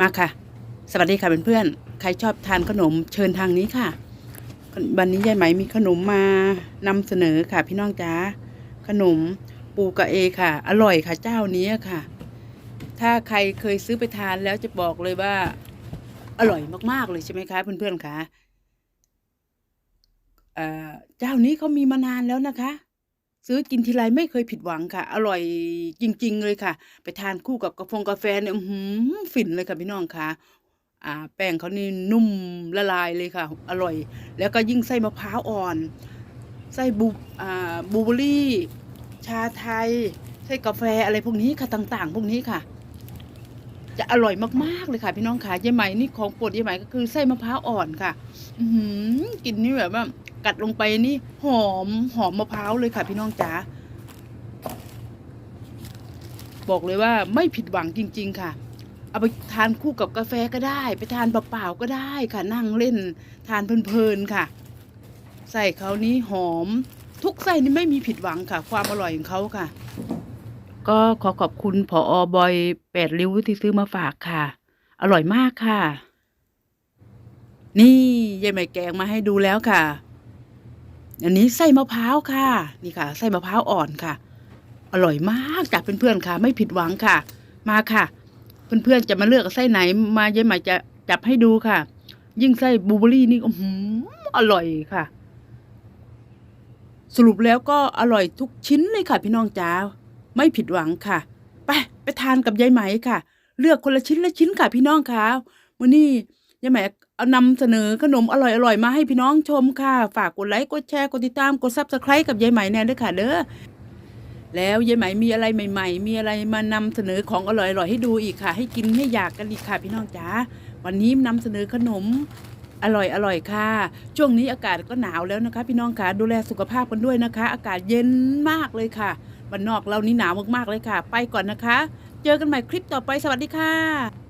มาค่ะ สวัสดีค่ะเพื่อนๆใครชอบทานขนมเชิญทางนี้ค่ะ วันนี้ยายไหมมีขนมมานำเสนอค่ะ พี่น้องจ๋าขนมปูกระเอค่ะ อร่อยค่ะเจ้านี้ค่ะ ถ้าใครเคยซื้อไปทานแล้วจะบอกเลยว่า อร่อยมากๆเลยใช่ไหมคะเพื่อนๆคะเอ่อเจ้านี้เขามีมานานแล้วนะคะ ซื้อกินทีไรไม่เคยผิดหวังค่ะ อร่อยจริง ๆ เลยค่ะ ไปทานคู่กับกาแฟกาแฟเนี่ยหือฝิ่นเลยค่ะพี่น้องค่ะอ่าแป้งเขานี่นุ่มละลายเลยค่ะ อร่อย แล้วก็ยิ่งไส้มะพร้าวอ่อน ไส้บูอ่าบูเบอรี่ ชาไทย ไส้กาแฟอะไรพวกนี้ค่ะต่าง ๆ พวกนี้ค่ะ จะอร่อยมากๆเลยค่ะ พี่น้องค่ะยายไหมนี่ของโปรดยายไหมก็คือไส้มะพร้าวอ่อนค่ะ อืกินนี่แบบว่า กัดลงไปนี่หอมหอมมะพร้าวเลยค่ะพี่น้องจ๋าบอกเลยว่าไม่ผิดหวังจริง ๆ ค่ะ เอาไปทานคู่กับกาแฟก็ได้ ไปทานเปล่าๆก็ได้ค่ะ นั่งเล่นทานเพลินๆค่ะ ใส่เขานี้หอม ทุกไส้นี่ไม่มีผิดหวังค่ะ ความอร่อยของเขาค่ะ ก็ขอขอบคุณผออบอยแปดริ้วที่ซื้อมาฝากค่ะ อร่อยมากค่ะ นี่ยายใหม่แกงมาให้ดูแล้วค่ะ อันนี้ไส้มะพร้าวค่ะ นี่ค่ะ ไส้มะพร้าวอ่อนค่ะ อร่อยมากจากเพื่อนๆค่ะ ไม่ผิดหวังค่ะ มาค่ะ เพื่อนๆจะมาเลือกไส้ไหน มายายใหม่จะจับให้ดูค่ะ ยิ่งไส้บลูเบอรี่นี่อื้อหืออร่อยค่ะ สรุปแล้วก็อร่อยทุกชิ้นเลยค่ะ พี่น้องจ๋าไม่ผิดหวังค่ะ ไปไปทานกับยายไหมค่ะ เลือกคนละชิ้นละชิ้นค่ะพี่น้องค่ะวันนี้ยายไหม เอานำเสนอขนมอร่อยๆ มาให้พี่น้องชมค่ะ ฝากกดไลค์กดแชร์กดติดตามกดซับสไครต์กับยายไหมแน่ด้วยค่ะเด้อแล้วยายไหมมีอะไรใหม่ ๆ มีอะไรมานำเสนอของอร่อยๆให้ดูอีกค่ะ ให้กินให้อยากกันอีกค่ะ พี่น้องจ๋าวันนี้นำเสนอขนมอร่อยอร่อยค่ะ ช่วงนี้อากาศก็หนาวแล้วนะคะ พี่น้องค่ะดูแลสุขภาพกันด้วยนะคะ อากาศเย็นมากเลยค่ะบ้านนอกเรานี่หนาวมากๆเลยค่ะ ไปก่อนนะคะ เจอกันใหม่คลิปต่อไปสวัสดีค่ะ